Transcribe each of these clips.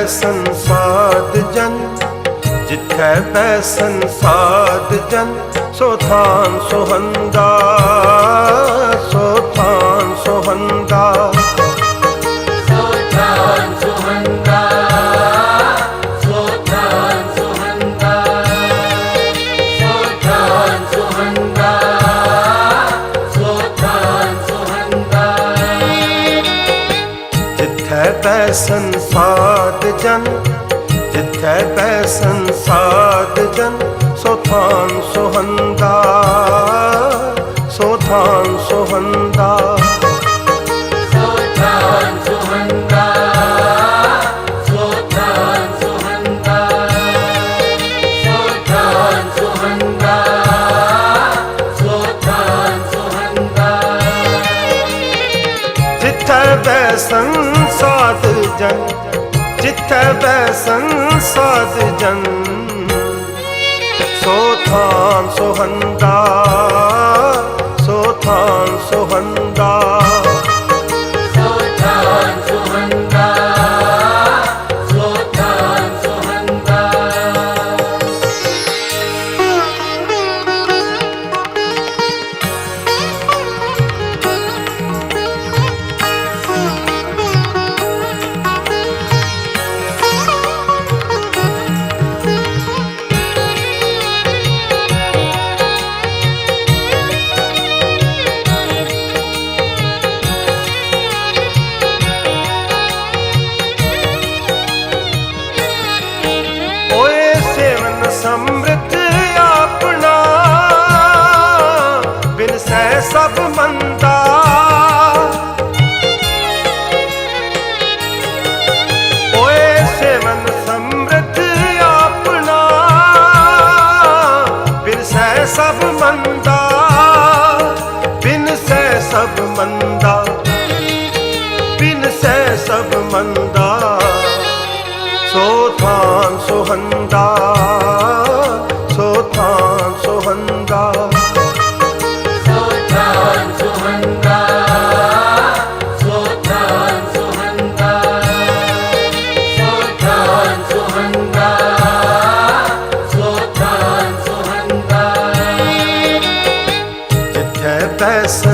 ਬੈਸਨ ਸਾਧ ਜਨ ਜਿੱਥੈ ਬੈਸਨ ਸਾਧ ਜਨ ਸੋ ਥਾਨ ਸੁਹੰਦਾ ਸੋ ਥਾਨ ਸੁਹੰਦਾ ਸੋਤਾਨ ਸੁਹੰਦਾ ਸੋਤਾਨ ਸੁਹੰਦਾ ਸੋਤਾਨ ਸੁਹੰਦਾ ਸੋਤਾਨ ਸੁਹੰਦਾ ਜਿੱਥੈ ਬੈਸਨ ਸਾਧ ਜਨ, ਜਿੱਥੈ ਬੈਸਨ ਸਾਧ ਜਨ, ਸੋ ਥਾਨ ਸੁਹੰਦਾ ਸੋ ਥਾਨ ਸੁਹੰਦਾ ਸੋਤਾਨ ਸੁਹੰਦਾ ਸੋਤਾਨ ਸੁਹੰਦਾ ਸੋਤਾਨ ਸੁਹੰਦਾ ਜਨ ਜਿੱਥੈ ਬੈਸਨ ਸਾਧ ਜਨ। ਸੋ ਥਾਨ ਸੁਹੰਦਾ ਸੋ ਥਾਨ ਸੁਹੰਦਾ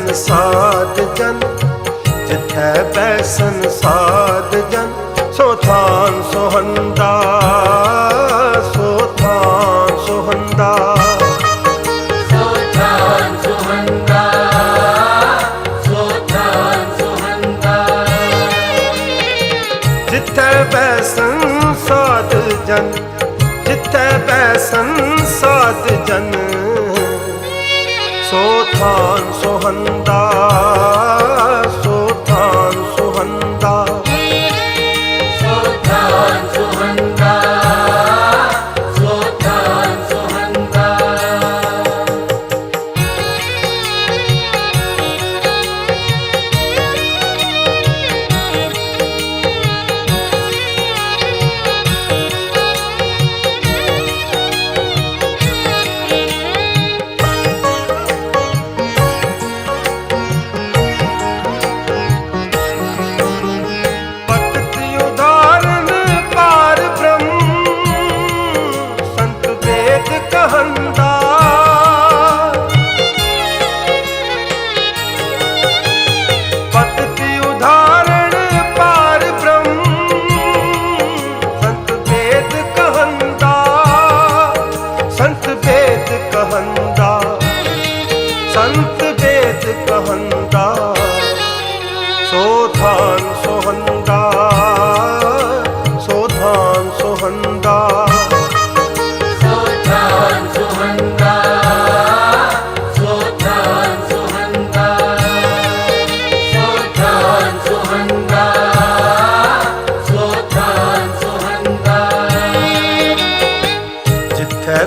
ਬੈਸਨ ਸਾਧ ਜਨ ਜਿੱਥੈ ਬੈਸਨ ਸਾਧ ਜਨ ਸੋ ਥਾਨ ਸੁਹੰਦਾ ਸੋ ਥਾਨ ਸੁਹੰਦਾ। ਸੋਤਾਨ ਸੁਹੰਦਾ ਸੋਤਾਨ ਸੁਹੰਦਾ। ਜਿੱਥੈ ਬੈਸਨ ਸਾਧ ਜਨ ਜਿੱਥੈ ਬੈਸਨ ਸਾਧ ਜਨ ਸੋ ਥਾਨ ਸੁਹੰਦਾ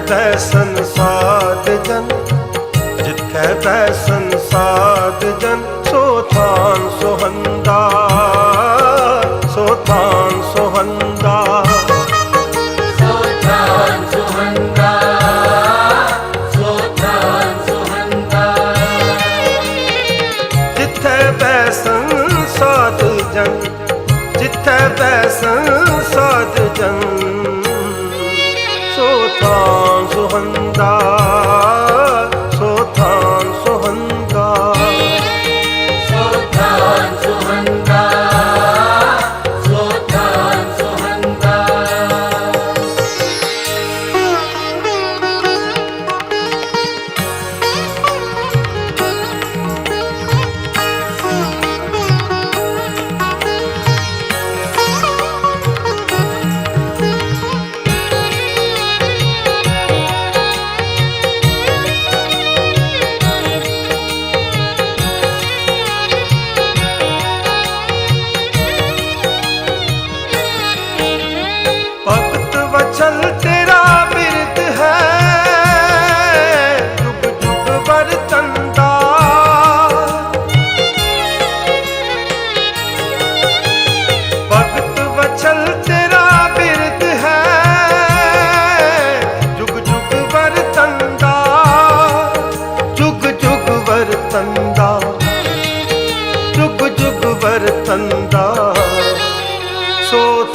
ਬੈਸਨ ਸਾਧ ਜਨ ਜਿੱਥੈ ਬੈਸਨ ਸਾਧ ਜਨ ਸੋ ਥਾਨ ਸੁਹੰਦਾ ਸੋ ਥਾਨ ਸਾਜਣ ਜਿੱਥੇ ਬੈਸੰ ਸਾਧ ਜਨ।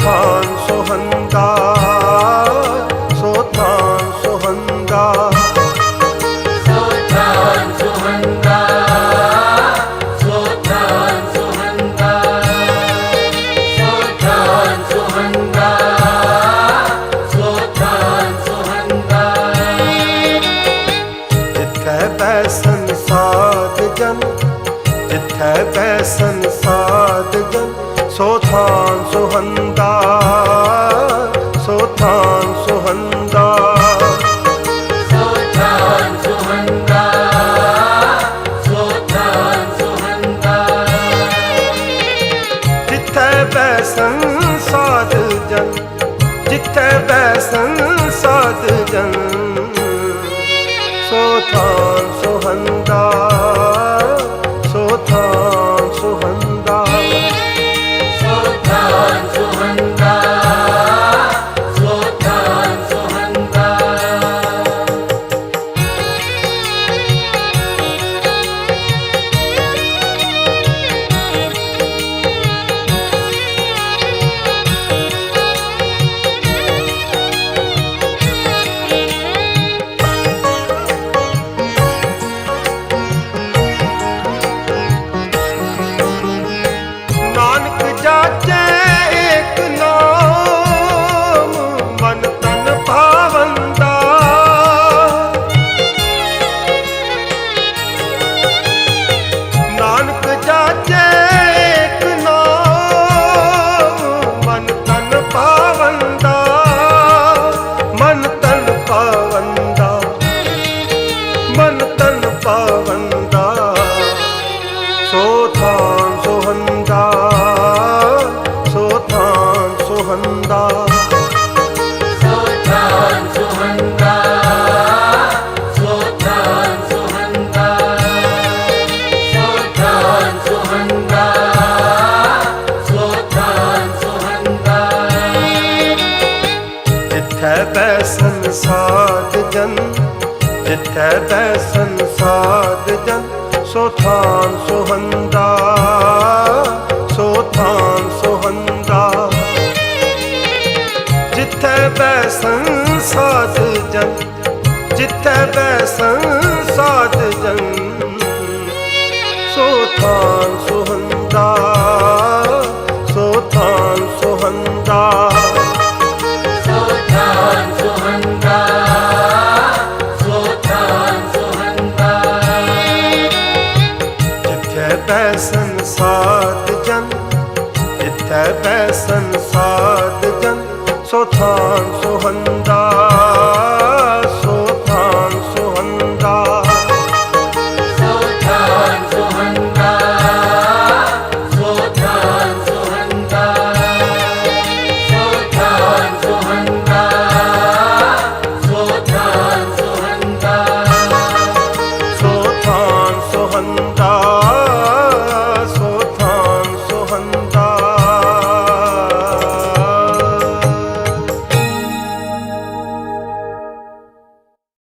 ਸੋ ਥਾਨ ਸੋ ਥਾਨ ਸੁਹੰਦਾ ਸੋ ਥਾਨ ਸੁਹੰਦਾ। ਸੋਧਾਨ ਸੁਹੰਦਾ ਸੋਧਾਨ ਸੁਹੰਦਾ। ਜਿੱਥੈ ਬੈਸਨ ਸਾਧ ਜਨ ਜਿੱਥੈ ਥਾਨ ਸੁਹੰਦਾ। ਸੋਧਾਨ ਸੁਹੰਦਾ ਸੋਧਾਨ ਸੁਹੰਦਾ ਸੋਧਾਨ ਸੁਹੰਦਾ ਸੋਧਾਨ ਸੁਹੰਦਾ। ਜਿੱਥੈ ਬੈਸਨ ਸਾਧ ਜਨ ਜਿੱਥੈ ਬੈਸਨ ਸਾਧ ਜਨ ਸੋ ਥਾਨ ਸੁਹੰਦਾ ਸੋ ਥਾਨ ਸੁਹੰਦਾ। ਜਿੱਥੈ ਬੈਸਨ ਸਾਧ ਜਨ ਜਿੱਥੈ ਬੈਸਨ ਸਾਧ ਜਨ ਸੋ ਥਾਨ ਸੁਹੰਦਾ ਸੋ ਥਾਨ ਸੁਹੰਦਾ। ਸੋਧਾਨ ਸੁਹੰਦਾ ਸੋਧਾਨ ਸੁਹੰਦਾ। ਜਿੱਥੈ ਬੈਸਨ ਸਾਧ ਜਨ ਜਿੱਥੈ ਬੈਸਨ ਸਾਧ ਜਨ ਸੋ ਥਾਨ ਸੁਹੰਦਾ